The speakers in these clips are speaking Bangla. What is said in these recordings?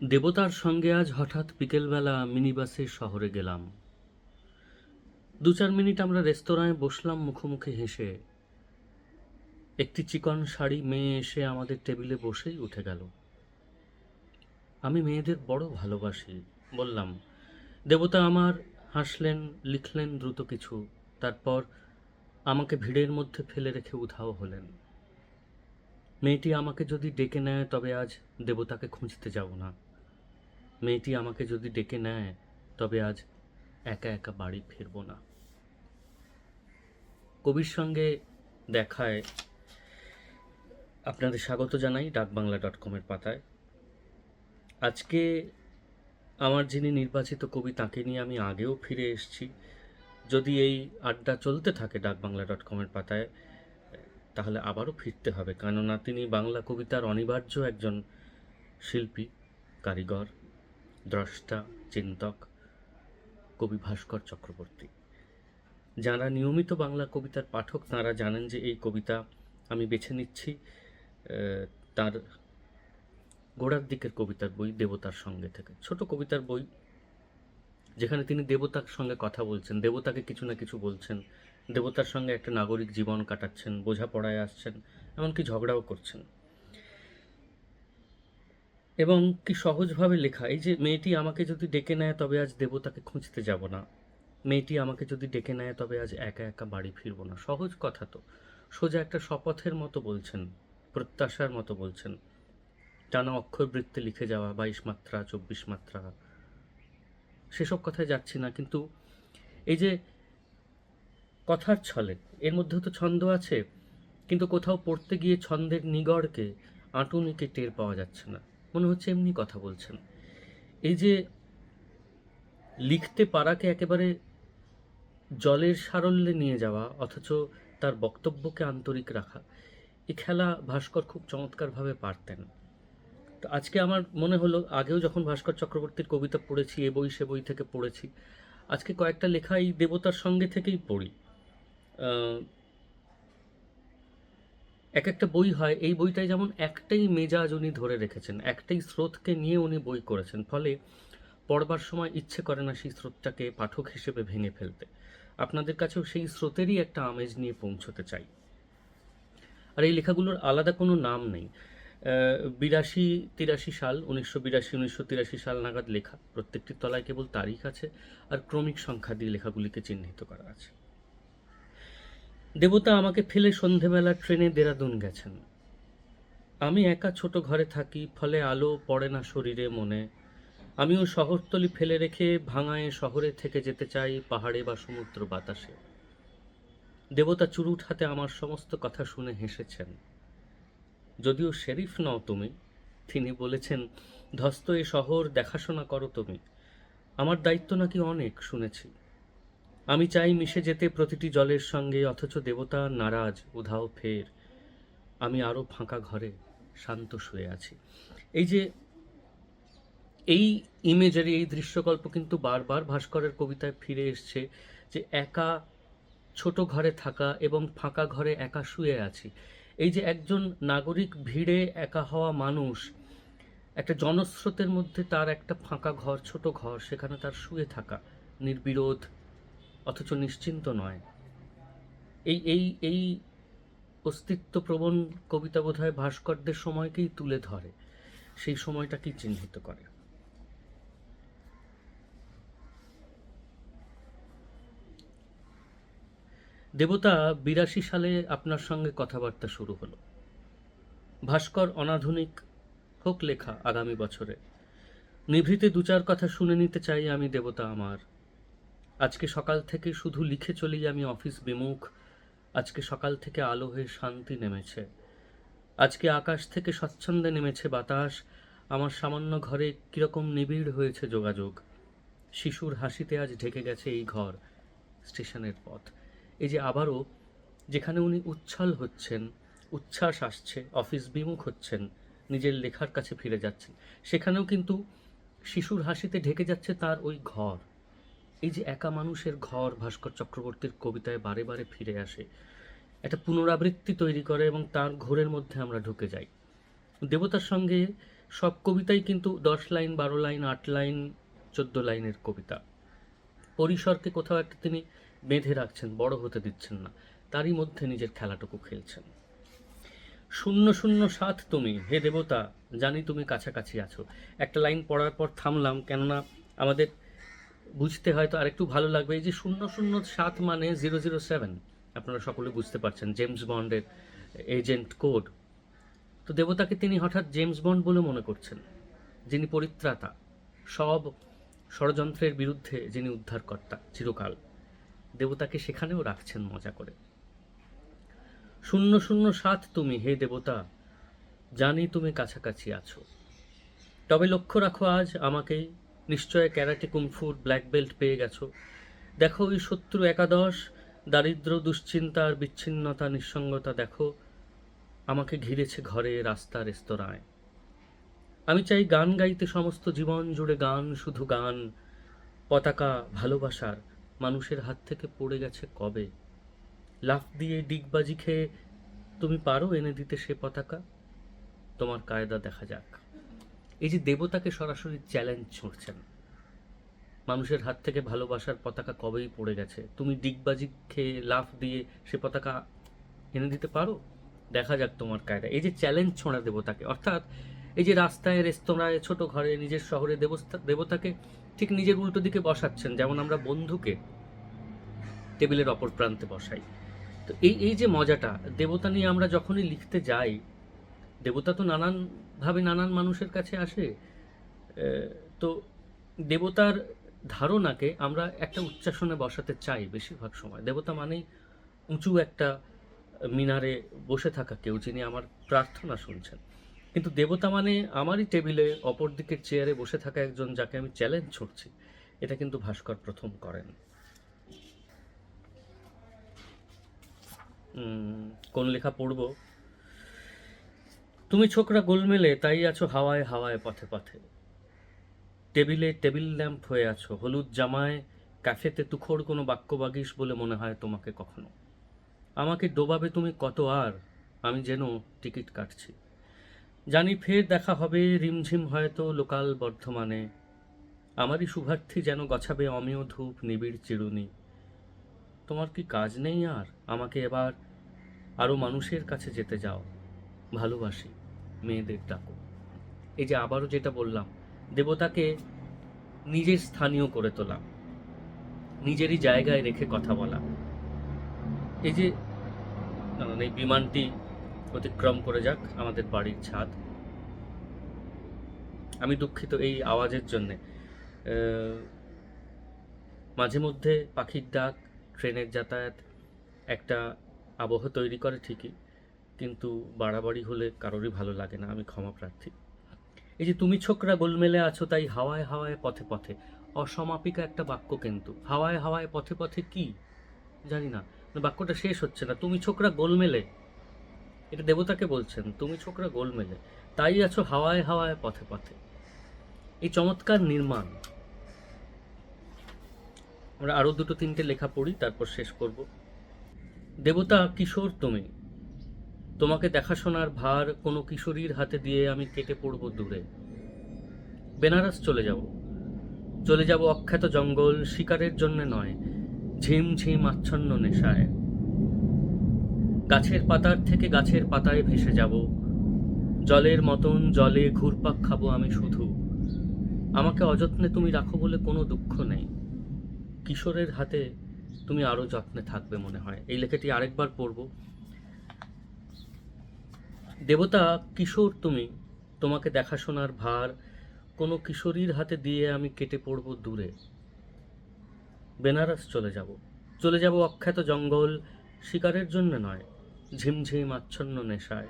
দেবতার সঙ্গে আজ হঠাৎ বিকেলবেলা মিনিবাসে শহরে গেলাম। দু চার মিনিট আমরা রেস্তোরাঁয় বসলাম মুখোমুখি হেসে। একটি চিকন শাড়ি মেয়ে এসে আমাদের টেবিলে বসেই উঠে গেল। আমি মেয়েদের বড় ভালোবাসি, বললাম, দেবতা আমার, হাসলেন, লিখলেন দ্রুত কিছু। তারপর আমাকে ভিড়ের মধ্যে ফেলে রেখে উধাও হলেন। মেয়েটি আমাকে যদি ডেকে নেয়, তবে আজ দেবতাকে খুঁজতে যাব না। মেয়েটি আমাকে যদি ডেকে নেয়, তবে আজ একা একা বাড়ি ফিরব না। কবির সঙ্গে দেখায় আপনাদের স্বাগত জানাই ডাকবাংলা ডট কমের পাতায়। আজকে আমার যিনি নির্বাচিত কবি, তাকে নিয়ে আমি আগেও ফিরে এসেছি। যদি এই আড্ডা চলতে থাকে ডাকবাংলা ডট কমের পাতায়, তাহলে আবারও ফিরতে হবে। কেননা তিনি বাংলা কবিতার অনিবার্য একজন শিল্পী, কারিগর। দ্রষ্টা, চিন্তক, কবি ভাস্কর চক্রবর্তী। যারা নিয়মিত বাংলা কবিতার পাঠক, তারা জানেন যে এই কবিতা আমি বেছে নিচ্ছি তার গোড়ার দিকের কবিতার বই দেবতার সঙ্গে থেকে। ছোট কবিতার বই যেখানে তিনি দেবতার সঙ্গে কথা বলছেন, দেবতাকে কিছু না কিছু বলছেন, দেবতার সঙ্গে একটা নাগরিক জীবন কাটাচ্ছেন, বোঝাপড়ায় আসছেন, এমনকি ঝগড়াও করছেন। এবং কি সহজভাবে লেখা, এই যে মেয়েটি আমাকে যদি ডেকে নেয় তবে আজ দেবতাকে খুঁজতে যাব না। মেয়েটি আমাকে যদি ডেকে নেয় তবে আজ একা একা বাড়ি ফিরবো না। সহজ কথা তো। সোজা একটা শপথের মতো বলছেন, প্রত্যাশার মতো বলছেন। টানা অক্ষর বৃত্তে লিখে যাওয়া, বাইশ মাত্রা, চব্বিশ মাত্রা, সেসব কথায় যাচ্ছি না। কিন্তু এই যে কথার ছলে, এর মধ্যেও তো ছন্দ আছে, কিন্তু কোথাও পড়তে গিয়ে ছন্দের নিগড়কে, আঁটুনিকে টের পাওয়া যাচ্ছে না। মনে হচ্ছে এমনি কথা বলছেন। এই যে লিখতে পারাকে একেবারে জলের সারল্যে নিয়ে যাওয়া, অথচ তার বক্তব্যকে আন্তরিক রাখা, এ খেলা ভাস্কর খুব চমৎকারভাবে পারতেন। তো আজকে আমার মনে হলো, আগেও যখন ভাস্কর চক্রবর্তীর কবিতা পড়েছি, এ বই সে বই থেকে পড়েছি, আজকে কয়েকটা লেখা এই দেবতার সঙ্গে থেকেই পড়ি। এক একটা বই হয়, এই বইটায় যেমন একটাই মেজাজ উনি ধরে রেখেছেন, একটাই স্রোতকে নিয়ে উনি বই করেছেন, ফলে পড়বার সময় ইচ্ছে করে না সেই স্রোতটাকে পাঠক হিসেবে ভেঙে ফেলতে। আপনাদের কাছেও সেই স্রোতেরই একটা আমেজ নিয়ে পৌঁছতে চাই। আর এই লেখাগুলোর আলাদা কোনো নাম নেই। বিরাশি তিরাশি সাল, উনিশশো বিরাশি, উনিশশো তিরাশি সাল নাগাদ লেখা, প্রত্যেকটি তলায় কেবল তারিখ আছে, আর ক্রমিক সংখ্যা দিয়ে লেখাগুলিকে চিহ্নিত করা আছে। দেবতা আমাকে ফেলে সন্ধেবেলা ট্রেনে দেরাদুন গেছেন। আমি একা ছোট ঘরে থাকি, ফলে আলো পড়ে না শরীরে, মনে। আমিও শহরতলি ফেলে রেখে ভাঙায় শহরে থেকে যেতে চাই পাহাড়ে বা সমুদ্র বাতাসে। দেবতা চুরুট হাতে আমার সমস্ত কথা শুনে হেসেছেন। যদিও শেরিফ নও তুমি, তিনি বলেছেন, ধস্ত এ শহর, দেখাশোনা করো তুমি। আমার দায়িত্ব নাকি অনেক, শুনেছি। আমি চাই মিশে যেতে প্রতিটি জলের সঙ্গে, অথচ দেবতা নারাজ, উধাও ফের। আমি আরও ফাঁকা ঘরে শান্ত শুয়ে আছি। এই যে, এই ইমেজারি এই দৃশ্যকল্প কিন্তু বারবার ভাস্করের কবিতায় ফিরে এসছে যে একা ছোট ঘরে থাকা এবং ফাঁকা ঘরে একা শুয়ে আছি। এই যে একজন নাগরিক ভিড়ে একা হওয়া মানুষ, একটা জনস্রোতের মধ্যে তার একটা ফাঁকা ঘর, ছোট ঘর, সেখানে তার শুয়ে থাকা, নির্বিরোধ অথচ নিশ্চিন্ত নয়। এই এই এই অস্তিত্বপ্রবণ কবিতা বোধহয় ভাস্করদের সময়কেই তুলে ধরে, সেই সময়টাকেই চিহ্নিত করে। দেবতা বিরাশি সালে আপনার সঙ্গে কথাবার্তা শুরু হলো। ভাস্কর অনাধুনিক হোক লেখা আগামী বছরে। নিভৃতে দু চার কথা শুনে নিতে চাই আমি দেবতা আমার। আজকে সকাল থেকে শুধু লিখে চলেই আমি অফিস বিমুখ। আজকে সকাল থেকে আলো হয়ে শান্তি নেমেছে। আজকে আকাশ থেকে স্বচ্ছন্দে নেমেছে বাতাস। আমার সামান্য ঘরে কীরকম নিবিড় হয়েছে যোগাযোগ। শিশুর হাসিতে আজ ঢেকে গেছে এই ঘর, স্টেশনের পথ। এই যে আবারও, যেখানে উনি উচ্ছ্বাল হচ্ছেন, উচ্ছ্বাস আসছে, অফিস বিমুখ হচ্ছেন, নিজের লেখার কাছে ফিরে যাচ্ছেন, সেখানেও কিন্তু শিশুর হাসিতে ঢেকে যাচ্ছে তার ওই ঘর। এই যে একা মানুষের ঘর ভাস্কর চক্রবর্তীর কবিতায় বারে বারে ফিরে আসে, একটা পুনরাবৃত্তি তৈরি করে এবং তার ঘোরের মধ্যে আমরা ঢুকে যাই। দেবতার সঙ্গে সব কবিতাই কিন্তু দশ লাইন, বারো লাইন, আট লাইন, চোদ্দ লাইনের কবিতা। পরিসরকে কোথাও একটা তিনি বেঁধে রাখছেন, বড় হতে দিচ্ছেন না, তারই মধ্যে নিজের খেলাটুকু খেলছেন। শূন্য শূন্য সাত তুমি, হে দেবতা, জানি তুমি কাছাকাছি আছো। একটা লাইন পড়ার পর থামলাম, কেননা আমাদের বুঝতে হয়তো আরেকটু ভালো লাগবে। এই যে শূন্য শূন্য সাত মানে জিরো জিরো সেভেন, আপনারা সকলে বুঝতে পারছেন, জেমস বন্ডের এজেন্ট কোড। তো দেবতাকে তিনি হঠাৎ জেমস বন্ড বলে মনে করছেন, যিনি পরিত্রাতা, সব ষড়যন্ত্রের বিরুদ্ধে যিনি উদ্ধারকর্তা চিরকাল। দেবতাকে সেখানেও রাখছেন মজা করে। শূন্য শূন্য সাত তুমি, হে দেবতা, জানি তুমি কাছাকাছি আছো। তবে লক্ষ্য রাখো আজ আমাকেই নিশ্চয় ক্যারাটে কুমফুর ব্ল্যাক বেল্ট পেয়ে গেছো। দেখো ওই শত্রু একাদশ, দারিদ্র, দুশ্চিন্তা আর বিচ্ছিন্নতা, নিঃসঙ্গতা দেখো, আমাকে ঘিরেছে ঘরে, রাস্তা, রেস্তোরাঁয়। আমি চাই গান গাইতে সমস্ত জীবন জুড়ে গান, শুধু গান, পতাকা, ভালোবাসার মানুষের হাত থেকে পড়ে গেছে কবে? লাফ দিয়ে ডিগবাজি খেয়ে তুমি পারো এনে দিতে সে পতাকা? তোমার কায়দা দেখা যাক। এই যে দেবতাকে সরাসরি চ্যালেঞ্জ ছুঁড়ছেন মানুষের হাত থেকে ভালোবাসার পতাকা কবেই পড়ে গেছে? তুমি ডিগবাজি খেয়ে লাফ দিয়ে সে পতাকা এনে দিতে পারো? দেখা যাক তোমার কায়দা এই যে চ্যালেঞ্জ ছোঁড়া দেবতাকে, অর্থাৎ এই যে রাস্তায়, রেস্তোরাঁয়, ছোট ঘরে, নিজের শহরে দেবস্তা দেবতাকে ঠিক নিজের উল্টো দিকে বসাচ্ছেন, যেমন আমরা বন্ধুকে টেবিলের অপর প্রান্তে বসাই। তো এই এই যে মজাটা, দেবতা নিয়ে আমরা যখনই লিখতে যাই দেবতা তো নানানভাবে নানান মানুষের কাছে আসে। তো দেবতার ধারণাকে আমরা একটা উচ্চাসনে বসাতে চাই বেশিরভাগ সময়। দেবতা মানেই উঁচু একটা মিনারে বসে থাকা কেউ যিনি আমার প্রার্থনা শুনছেন। কিন্তু দেবতা মানে আমারই টেবিলে অপর দিকের চেয়ারে বসে থাকা একজন যাকে আমি চ্যালেঞ্জ ছুটছি এটা কিন্তু ভাস্কর প্রথম করেন। কোন লেখা পড়ব? তুমি ছোকরা গোলমেলে তাই আছো হাওয়ায় হাওয়ায় পথে পথে। টেবিলে টেবিল ল্যাম্প হয়ে আছো, হলুদ জামায়, ক্যাফেতে তুখোর কোনো বাক্য বাগিস বলে মনে হয় তোমাকে কখনো। আমাকে ডোবাবে তুমি কত আর, আমি যেন টিকিট কাটছি। জানি ফের দেখা হবে, রিমঝিম হয়তো লোকাল বর্ধমানে। আমারই শুভার্থী যেন গছাবে অমেয় ধূপ, নিবিড় চিরুনি। তোমার কি কাজ নেই আর? আমাকে এবার আরও মানুষের কাছে যেতে যাও, ভালোবাসি। মেয়েদের ডাকো। এই যে আবারও যেটা বললাম, দেবতাকে নিজের স্থানীয় করে তোলা, নিজেরই জায়গায় রেখে কথা বলা। এই যে এই বিমানটি অতিক্রম করে যাক আমাদের বাড়ির ছাদ। আমি দুঃখিত এই আওয়াজের জন্যে। মাঝে মধ্যে পাখির ডাক, ট্রেনের যাতায়াত, একটা আবহ তৈরি করে ঠিকই। কিন্তু বাড়াবাড়ি হলে কারোরই ভালো লাগে না, আমি ক্ষমা প্রার্থী। এই যে তুমি ছোকরা গোলমেলে আছো, তাই হাওয়ায় হাওয়ায় পথে পথে। অসমাপিকা একটা বাক্য কিন্তু। হাওয়ায় হাওয়ায় পথে পথে কি? জানি না। বাক্যটা শেষ হচ্ছে না। তুমি ছোকরা গোলমেলে। এটা দেবতাকে বলছেন, তুমি ছোকরা গোলমেলে। তাই আছো হাওয়ায় হাওয়ায় পথে পথে। এই চমৎকার নির্মাণ। আমরা আরও দুটো তিনটে লেখা পড়ি, তারপর শেষ করব। দেবতা, কিশোর, তুমি। তোমাকে দেখাশোনার ভার কোনো কিশোরীর হাতে দিয়ে আমি কেটে পড়ব দূরে। বেনারস চলে যাব। চলে যাব অখ্যাত জঙ্গল, শিকারের জন্য নয়, ঝিম ঝিম আচ্ছন্ন নেশায়। গাছের পাতার থেকে গাছের পাতায় ভেসে যাব। জলের মতন জলে ঘুরপাক খাব আমি শুধু। আমাকে অযত্নে তুমি রাখো বলে কোনো দুঃখ নেই। কিশোরের হাতে তুমি আরও যত্নে থাকবে মনে হয়। এই লেখাটি আরেকবার পড়ব। দেবতা, কিশোর তুমি, তোমাকে দেখাশোনার ভার, কোনো কিশোরীর হাতে দিয়ে আমি কেটে পড়ব দূরে। বেনারস চলে যাব। চলে যাব অখ্যাত জঙ্গল, শিকারের জন্য নয়, ঝিমঝিম আচ্ছন্ন নেশায়।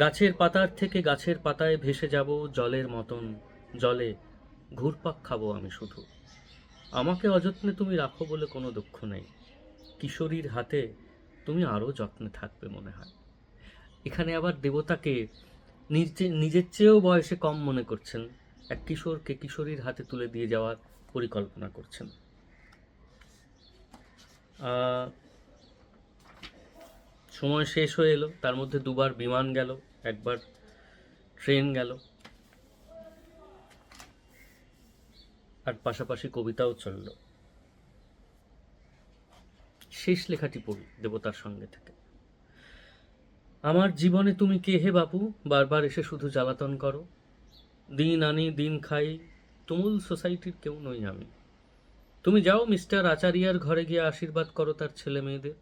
গাছের পাতার থেকে গাছের পাতায় ভেসে যাব জলের মতন, জলে ঘুরপাক খাব আমি শুধু। আমাকে অযত্নে তুমি রাখো বলে কোনো দুঃখ নেই। কিশোরীর হাতে তুমি আরও যত্নে থাকবে মনে হয়। এখানে আবার দেবতাকে নিজের চেয়েও বয়সে কম মনে করছেন, এক কিশোরকে কিশোরীর হাতে তুলে দিয়ে যাওয়ার পরিকল্পনা করছেন। সময় শেষ হয়ে এলো, তার মধ্যে দুবার বিমান গেল, একবার ট্রেন গেল, আর পাশাপাশি কবিতাও চলল। শেষ লেখাটি পড়ি দেবতার সঙ্গে থেকে। আমার জীবনে তুমি কে হে বাপু? বারবার এসে শুধু জ্বালাতন করো। দিন আনি, দিন খাই, তুমুল সোসাইটির কেউ নই আমি। তুমি যাও মিস্টার আচারিয়ার ঘরে গিয়ে আশীর্বাদ করো তার ছেলে মেয়েদের।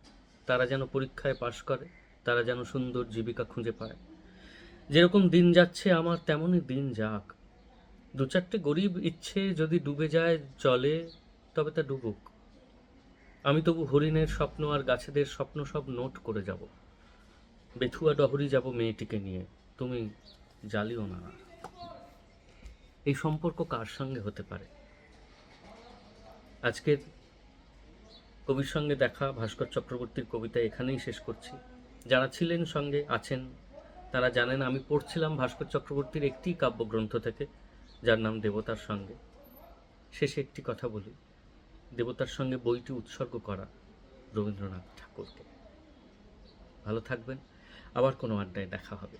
তারা যেন পরীক্ষায় পাশ করে, তারা যেন সুন্দর জীবিকা খুঁজে পায়। যেরকম দিন যাচ্ছে আমার, তেমনই দিন যাক। দু চারটে গরিব ইচ্ছে যদি ডুবে যায় জলে, তবে তা ডুবুক। আমি তবু হরিণের স্বপ্ন আর গাছেদের স্বপ্ন সব নোট করে যাব। বেথুয়া ডহরি যাব মেয়েটিকে নিয়ে। তুমি জ্বালিও না। এই সম্পর্ক কার সঙ্গে হতে পারে? আজকের কবির সঙ্গে দেখা ভাস্কর চক্রবর্তীর কবিতা এখানেই শেষ করছি। যারা ছিলেন সঙ্গে আছেন, তারা জানেন আমি পড়ছিলাম ভাস্কর চক্রবর্তীর একটি কাব্যগ্রন্থ থেকে, যার নাম দেবতার সঙ্গে। শেষে একটি কথা বলি। দেবতার সঙ্গে বইটি উৎসর্গ করা রবীন্দ্রনাথ ঠাকুরকে। ভালো থাকবেন। আবার কোনো আড্ডায় দেখা হবে।